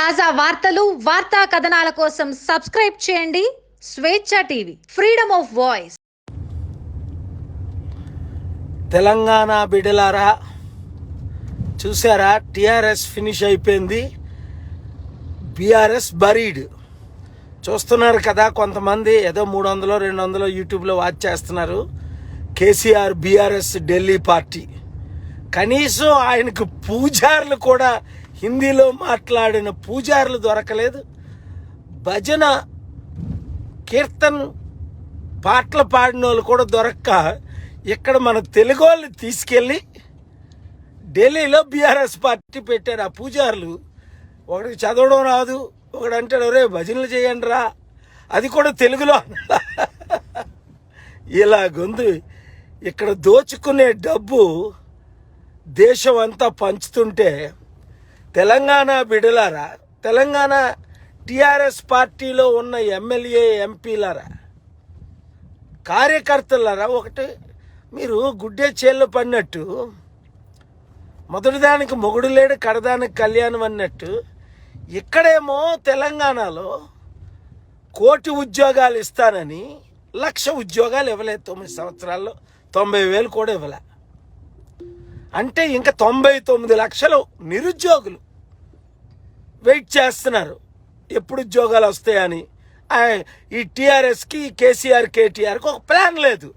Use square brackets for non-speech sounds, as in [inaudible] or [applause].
తాజా వార్తలు వార్తా కథనాల కోసం సబ్స్క్రైబ్ చేయండి. Swecha TV freedom of voice. Telangana బిడ్డలారా చూసారా టిఆర్ఎస్ ఫినిష్ అయిపోయింది. BRS buried. చూస్తున్నారు కదా కొంతమంది ఏదో మూడు వందలు రెండు వందలు యూట్యూబ్లో వాచ్ చేస్తున్నారు. KCR BRS Delhi party. కనీసం ఆయనకు పూజారులు కూడా హిందీలో మాట్లాడిన పూజారులు దొరకలేదు. భజన కీర్తన్ పాటలు పాడిన వాళ్ళు కూడా దొరక్క ఇక్కడ మన తెలుగు వాళ్ళు తీసుకెళ్ళి ఢిల్లీలో బీఆర్ఎస్ పార్టీ పెట్టారు. ఆ పూజారులు ఒకడికి చదవడం రాదు ఒకడు అంటాడు రే భజనలు చేయండి రా. అది కూడా తెలుగులో [laughs] ఇలాగుంది. ఇక్కడ దోచుకునే డబ్బు దేశం అంతా పంచుతుంటే తెలంగాణ బిడలారా తెలంగాణ టిఆర్ఎస్ పార్టీలో ఉన్న ఎమ్మెల్యే ఎంపీలారా కార్యకర్తలారా ఒకటి మీరు గుడ్డే చేళ్ళు పడినట్టు మొదటిదానికి మొగుడు లేడు కడదానికి కళ్యాణం అన్నట్టు ఇక్కడేమో తెలంగాణలో కోటి ఉద్యోగాలు ఇస్తానని లక్ష ఉద్యోగాలు ఇవ్వలేదు తొమ్మిది సంవత్సరాల్లో తొంభై వేలు కూడా ఇవ్వలే. అంటే ఇంకా తొంభై తొమ్మిది లక్షలు నిరుద్యోగులు. వెయిట్ చేస్తున్నారు. ఎప్పుడు ఉద్యోగాలు వస్తాయని. ఈ టీఆర్ఎస్కి కేసీఆర్ కేటీఆర్కి ఒక ప్లాన్ లేదు.